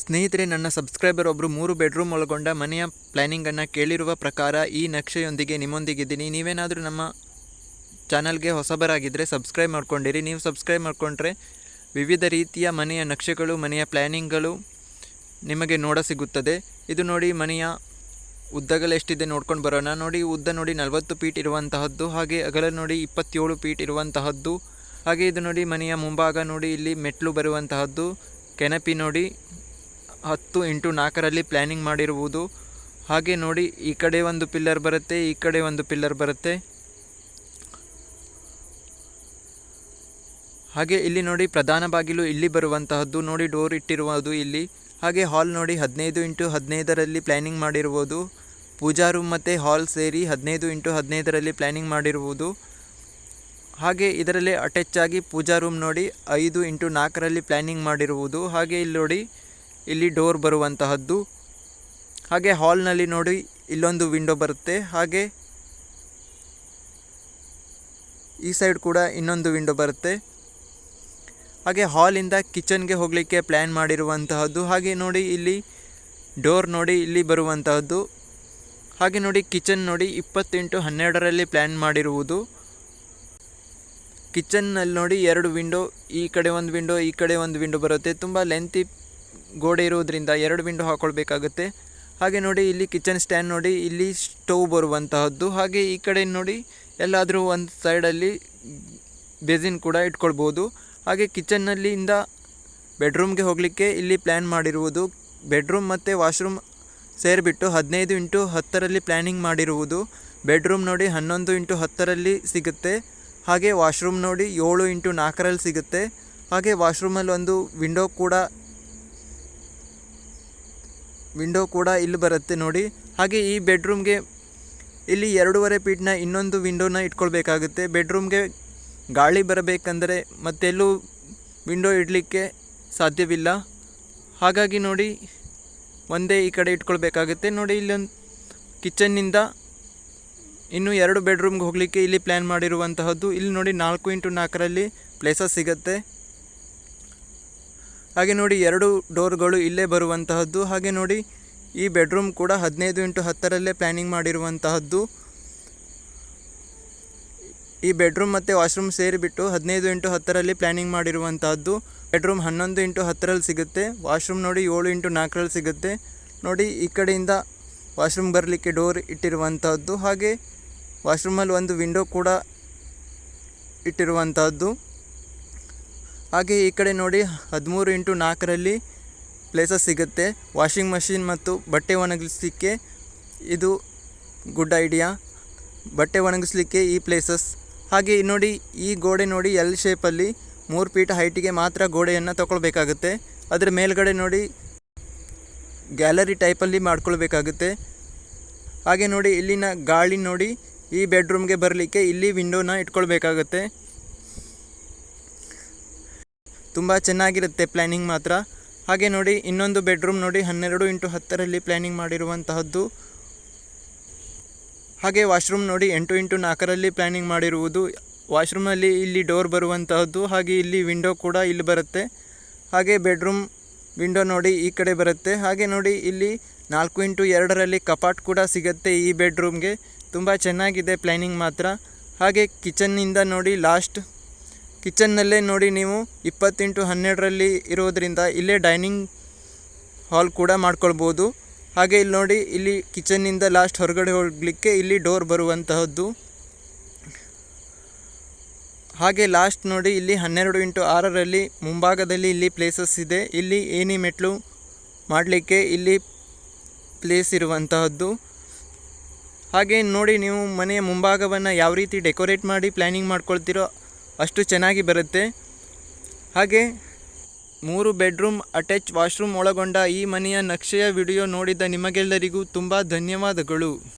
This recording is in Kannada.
ಸ್ನೇಹಿತರೆ, ನನ್ನ ಸಬ್ಸ್ಕ್ರೈಬರ್ ಒಬ್ಬರು ಮೂರು ಬೆಡ್ರೂಮ್ ಒಳಗೊಂಡ ಮನೆಯ ಪ್ಲ್ಯಾನಿಂಗನ್ನು ಕೇಳಿರುವ ಪ್ರಕಾರ ಈ ನಕ್ಷೆಯೊಂದಿಗೆ ನಿಮ್ಮೊಂದಿಗಿದ್ದೀನಿ. ನೀವೇನಾದರೂ ನಮ್ಮ ಚಾನಲ್ಗೆ ಹೊಸಬರಾಗಿದ್ದರೆ ಸಬ್ಸ್ಕ್ರೈಬ್ ಮಾಡ್ಕೊಂಡಿರಿ. ನೀವು ಸಬ್ಸ್ಕ್ರೈಬ್ ಮಾಡಿಕೊಂಡ್ರೆ ವಿವಿಧ ರೀತಿಯ ಮನೆಯ ನಕ್ಷೆಗಳು, ಮನೆಯ ಪ್ಲ್ಯಾನಿಂಗ್ಗಳು ನಿಮಗೆ ನೋಡ ಸಿಗುತ್ತದೆ. ಇದು ನೋಡಿ ಮನೆಯ ಉದ್ದಗಳೆಷ್ಟಿದೆ ನೋಡ್ಕೊಂಡು ಬರೋಣ. ನೋಡಿ, ಉದ್ದ ನೋಡಿ ನಲವತ್ತು ಪೀಟ್ ಇರುವಂತಹದ್ದು, ಹಾಗೆ ಅಗಲ ನೋಡಿ ಇಪ್ಪತ್ತೇಳು ಪೀಟ್ ಇರುವಂತಹದ್ದು, ಹಾಗೆ ಇದು ನೋಡಿ ಮನೆಯ ಮುಂಭಾಗ ನೋಡಿ ಇಲ್ಲಿ ಮೆಟ್ಲು ಬರುವಂತಹದ್ದು, ಕೆನಪಿ ನೋಡಿ ಹತ್ತು ಇಂಟು ನಾಲ್ಕರಲ್ಲಿ ಪ್ಲ್ಯಾನಿಂಗ್ ಮಾಡಿರುವುದು. ಹಾಗೆ ನೋಡಿ, ಈ ಕಡೆ ಒಂದು ಪಿಲ್ಲರ್ ಬರುತ್ತೆ, ಈ ಕಡೆ ಒಂದು ಪಿಲ್ಲರ್ ಬರುತ್ತೆ. ಹಾಗೆ ಇಲ್ಲಿ ನೋಡಿ, ಪ್ರಧಾನ ಬಾಗಿಲು ಇಲ್ಲಿ ಬರುವಂತಹದ್ದು. ನೋಡಿ, ಡೋರ್ ಇಟ್ಟಿರುವುದು ಇಲ್ಲಿ. ಹಾಗೆ ಹಾಲ್ ನೋಡಿ, ಹದಿನೈದು ಇಂಟು ಹದಿನೈದರಲ್ಲಿ ಪ್ಲ್ಯಾನಿಂಗ್ ಮಾಡಿರುವುದು. ಪೂಜಾ ರೂಮ್ ಮತ್ತು ಹಾಲ್ ಸೇರಿ ಹದಿನೈದು ಇಂಟು ಹದಿನೈದರಲ್ಲಿ ಪ್ಲ್ಯಾನಿಂಗ್ ಮಾಡಿರುವುದು. ಹಾಗೆ ಇದರಲ್ಲಿ ಅಟ್ಯಾಚ್ ಆಗಿ ಪೂಜಾ ರೂಮ್ ನೋಡಿ, ಐದು ಇಂಟು ನಾಲ್ಕರಲ್ಲಿ ಪ್ಲ್ಯಾನಿಂಗ್ ಮಾಡಿರುವುದು. ಹಾಗೆ ಇಲ್ಲಿ ನೋಡಿ ಇಲ್ಲಿ ಡೋರ್ ಬರುವಂತಹದ್ದು. ಹಾಗೆ ಹಾಲ್ನಲ್ಲಿ ನೋಡಿ ಇಲ್ಲೊಂದು ವಿಂಡೋ ಬರುತ್ತೆ. ಹಾಗೆ ಈ ಸೈಡ್ ಕೂಡ ಇನ್ನೊಂದು ವಿಂಡೋ ಬರುತ್ತೆ. ಹಾಗೆ ಹಾಲಿಂದ ಕಿಚನ್ಗೆ ಹೋಗಲಿಕ್ಕೆ ಪ್ಲ್ಯಾನ್ ಮಾಡಿರುವಂತಹದ್ದು. ಹಾಗೆ ನೋಡಿ ಇಲ್ಲಿ ಡೋರ್ ನೋಡಿ ಇಲ್ಲಿ ಬರುವಂತಹದ್ದು. ಹಾಗೆ ನೋಡಿ ಕಿಚನ್ ನೋಡಿ ಇಪ್ಪತ್ತೆಂಟು ಹನ್ನೆರಡರಲ್ಲಿ ಪ್ಲ್ಯಾನ್ ಮಾಡಿರುವುದು. ಕಿಚನ್ನಲ್ಲಿ ನೋಡಿ ಎರಡು ವಿಂಡೋ, ಈ ಕಡೆ ಒಂದು ವಿಂಡೋ, ಈ ಕಡೆ ಒಂದು ವಿಂಡೋ ಬರುತ್ತೆ. ತುಂಬ ಲೆಂತಿ ಗೋಡೆ ಇರುವುದರಿಂದ ಎರಡು ವಿಂಡೋ ಹಾಕ್ಕೊಳ್ಬೇಕಾಗುತ್ತೆ ಹಾಗೆ ನೋಡಿ, ಇಲ್ಲಿ ಕಿಚನ್ ಸ್ಟ್ಯಾಂಡ್ ನೋಡಿ, ಇಲ್ಲಿ ಸ್ಟೌವ್ ಬರುವಂತಹದ್ದು. ಹಾಗೆ ಈ ಕಡೆ ನೋಡಿ, ಎಲ್ಲಾದರೂ ಒಂದು ಸೈಡಲ್ಲಿ ಬೇಸಿನ್ ಕೂಡ ಇಟ್ಕೊಳ್ಬೋದು. ಹಾಗೆ ಕಿಚನ್ನಲ್ಲಿಂದ ಬೆಡ್ರೂಮ್ಗೆ ಹೋಗಲಿಕ್ಕೆ ಇಲ್ಲಿ ಪ್ಲ್ಯಾನ್ ಮಾಡಿರುವುದು. ಬೆಡ್ರೂಮ್ ಮತ್ತು ವಾಶ್ರೂಮ್ ಸೇರಿಬಿಟ್ಟು ಹದಿನೈದು ಇಂಟು ಹತ್ತರಲ್ಲಿ ಪ್ಲ್ಯಾನಿಂಗ್ ಮಾಡಿರುವುದು. ಬೆಡ್ರೂಮ್ ನೋಡಿ ಹನ್ನೊಂದು ಇಂಟು ಹತ್ತರಲ್ಲಿ ಸಿಗುತ್ತೆ. ಹಾಗೆ ವಾಶ್ರೂಮ್ ನೋಡಿ ಏಳು ಇಂಟು ನಾಲ್ಕರಲ್ಲಿ ಸಿಗುತ್ತೆ. ಹಾಗೆ ವಾಶ್ರೂಮಲ್ಲಿ ಒಂದು ವಿಂಡೋ ಕೂಡ ವಿಂಡೋ ಕೂಡ ಇಲ್ಲಿ ಬರುತ್ತೆ ನೋಡಿ. ಹಾಗೆ ಈ ಬೆಡ್ರೂಮ್ಗೆ ಇಲ್ಲಿ ಎರಡೂವರೆ ಫೀಟ್ನ ಇನ್ನೊಂದು ವಿಂಡೋನ ಇಟ್ಕೊಳ್ಬೇಕಾಗುತ್ತೆ. ಬೆಡ್ರೂಮ್ಗೆ ಗಾಳಿ ಬರಬೇಕಂದರೆ ಮತ್ತೆಲ್ಲೂ ವಿಂಡೋ ಇಡಲಿಕ್ಕೆ ಸಾಧ್ಯವಿಲ್ಲ. ಹಾಗಾಗಿ ನೋಡಿ ಒಂದೇ ಈ ಕಡೆ ಇಟ್ಕೊಳ್ಬೇಕಾಗುತ್ತೆ. ನೋಡಿ ಇಲ್ಲೊಂದು ಕಿಚನ್ನಿಂದ ಇನ್ನು ಎರಡು ಬೆಡ್ರೂಮ್ಗೆ ಹೋಗಲಿಕ್ಕೆ ಇಲ್ಲಿ ಪ್ಲ್ಯಾನ್ ಮಾಡಿರುವಂತಹದ್ದು. ಇಲ್ಲಿ ನೋಡಿ ನಾಲ್ಕು ಇಂಟು ನಾಲ್ಕರಲ್ಲಿ ಪ್ಲೇಸಸ್ ಸಿಗುತ್ತೆ. ಹಾಗೆ ನೋಡಿ ಎರಡು ಡೋರ್ಗಳು ಇಲ್ಲೇ ಬರುವಂತಹದ್ದು, ಹಾಗೆ ನೋಡಿ ಈ ಬೆಡ್ರೂಮ್ ಕೂಡ ಹದಿನೈದು ಇಂಟು ಹತ್ತರಲ್ಲೇ ಪ್ಲ್ಯಾನಿಂಗ್ ಮಾಡಿರುವಂತಹದ್ದು. ಈ ಬೆಡ್ರೂಮ್ ಮತ್ತು ವಾಶ್ರೂಮ್ ಸೇರಿಬಿಟ್ಟು ಹದಿನೈದು ಇಂಟು ಹತ್ತರಲ್ಲಿ ಪ್ಲ್ಯಾನಿಂಗ್ ಮಾಡಿರುವಂತಹದ್ದು. ಬೆಡ್ರೂಮ್ ಹನ್ನೊಂದು ಇಂಟು ಹತ್ತರಲ್ಲಿ ಸಿಗುತ್ತೆ, ವಾಶ್ರೂಮ್ ನೋಡಿ ಏಳು ಇಂಟು ನಾಲ್ಕರಲ್ಲಿ ಸಿಗುತ್ತೆ. ನೋಡಿ ಈ ಕಡೆಯಿಂದ ವಾಶ್ರೂಮ್ ಬರಲಿಕ್ಕೆ ಡೋರ್ ಇಟ್ಟಿರುವಂತಹದ್ದು, ಹಾಗೆ ವಾಶ್ರೂಮಲ್ಲಿ ಒಂದು ವಿಂಡೋ ಕೂಡ ಇಟ್ಟಿರುವಂತಹದ್ದು. ಹಾಗೆ ಈ ಕಡೆ ನೋಡಿ ಹದಿಮೂರು ಇಂಟು ನಾಲ್ಕರಲ್ಲಿ ಪ್ಲೇಸಸ್ ಸಿಗುತ್ತೆ. ವಾಷಿಂಗ್ ಮಷಿನ್ ಮತ್ತು ಬಟ್ಟೆ ಒಣಗಿಸಲಿಕ್ಕೆ ಇದು ಗುಡ್ ಐಡಿಯಾ ಬಟ್ಟೆ ಒಣಗಿಸ್ಲಿಕ್ಕೆ ಈ ಪ್ಲೇಸಸ್ ಹಾಗೆ ನೋಡಿ ಈ ಗೋಡೆ ನೋಡಿ ಎಲ್ ಶೇಪಲ್ಲಿ ಮೂರು ಫೀಟ್ ಹೈಟಿಗೆ ಮಾತ್ರ ಗೋಡೆಯನ್ನು ತಗೊಳ್ಬೇಕಾಗುತ್ತೆ. ಅದರ ಮೇಲ್ಗಡೆ ನೋಡಿ ಗ್ಯಾಲರಿ ಟೈಪಲ್ಲಿ ಮಾಡ್ಕೊಳ್ಬೇಕಾಗುತ್ತೆ. ಹಾಗೆ ನೋಡಿ ಇಲ್ಲಿನ ಗಾಳಿ ನೋಡಿ ಈ ಬೆಡ್ರೂಮ್ಗೆ ಬರಲಿಕ್ಕೆ ಇಲ್ಲಿ ವಿಂಡೋನ ಇಟ್ಕೊಳ್ಬೇಕಾಗುತ್ತೆ. ತುಂಬ ಚೆನ್ನಾಗಿರುತ್ತೆ ಪ್ಲ್ಯಾನಿಂಗ್ ಮಾತ್ರ. ಹಾಗೆ ನೋಡಿ, ಇನ್ನೊಂದು ಬೆಡ್ರೂಮ್ ನೋಡಿ, ಹನ್ನೆರಡು ಇಂಟು ಹತ್ತರಲ್ಲಿ ಪ್ಲ್ಯಾನಿಂಗ್ ಮಾಡಿರುವಂತಹದ್ದು. ಹಾಗೆ ವಾಶ್ರೂಮ್ ನೋಡಿ, ಎಂಟು ಇಂಟು ನಾಲ್ಕರಲ್ಲಿ ಪ್ಲ್ಯಾನಿಂಗ್ ಮಾಡಿರುವುದು. ವಾಶ್ರೂಮಲ್ಲಿ ಇಲ್ಲಿ ಡೋರ್ ಬರುವಂತಹದ್ದು, ಹಾಗೆ ಇಲ್ಲಿ ವಿಂಡೋ ಕೂಡ ಇಲ್ಲಿ ಬರುತ್ತೆ. ಹಾಗೆ ಬೆಡ್ರೂಮ್ ವಿಂಡೋ ನೋಡಿ ಈ ಕಡೆ ಬರುತ್ತೆ. ಹಾಗೆ ನೋಡಿ, ಇಲ್ಲಿ ನಾಲ್ಕು ಇಂಟು ಎರಡರಲ್ಲಿ ಕಪಾಟ್ ಕೂಡ ಸಿಗುತ್ತೆ ಈ ಬೆಡ್ರೂಮ್ಗೆ ತುಂಬ ಚೆನ್ನಾಗಿದೆ ಪ್ಲ್ಯಾನಿಂಗ್ ಮಾತ್ರ. ಹಾಗೆ ಕಿಚನ್ನಿಂದ ನೋಡಿ ಲಾಸ್ಟ್ ಕಿಚನ್ನಲ್ಲೇ ನೋಡಿ ನೀವು ಇಪ್ಪತ್ತೆಂಟು ಹನ್ನೆರಡರಲ್ಲಿ ಇರೋದರಿಂದ ಇಲ್ಲೇ ಡೈನಿಂಗ್ ಹಾಲ್ ಕೂಡ ಮಾಡ್ಕೊಳ್ಬೋದು. ಹಾಗೆ ಇಲ್ಲಿ ನೋಡಿ, ಇಲ್ಲಿ ಕಿಚನ್ನಿಂದ ಲಾಸ್ಟ್ ಹೊರಗಡೆ ಹೋಗಲಿಕ್ಕೆ ಇಲ್ಲಿ ಡೋರ್ ಬರುವಂತಹದ್ದು. ಹಾಗೆ ಲಾಸ್ಟ್ ನೋಡಿ, ಇಲ್ಲಿ ಹನ್ನೆರಡು ಇಂಟು ಆರರಲ್ಲಿ ಮುಂಭಾಗದಲ್ಲಿ ಇಲ್ಲಿ ಪ್ಲೇಸಸ್ ಇದೆ. ಇಲ್ಲಿ ಏನಿ ಮೆಟ್ಲು ಮಾಡಲಿಕ್ಕೆ ಇಲ್ಲಿ ಪ್ಲೇಸ್ ಇರುವಂತಹದ್ದು. ಹಾಗೆ ನೋಡಿ ನೀವು ಮನೆಯ ಮುಂಭಾಗವನ್ನು ಯಾವ ರೀತಿ ಡೆಕೋರೇಟ್ ಮಾಡಿ ಪ್ಲ್ಯಾನಿಂಗ್ ಮಾಡ್ಕೊಳ್ತೀರೋ ಅಷ್ಟು ಚೆನ್ನಾಗಿ ಬರುತ್ತೆ. ಹಾಗೆ ಮೂರು ಬೆಡ್ರೂಮ್, ಅಟ್ಯಾಚ್ ವಾಶ್ರೂಮ್ ಒಳಗೊಂಡ ಈ ಮನೆಯ ನಕ್ಷೆಯ ವಿಡಿಯೋ ನೋಡಿದ ನಿಮಗೆಲ್ಲರಿಗೂ ತುಂಬ ಧನ್ಯವಾದಗಳು.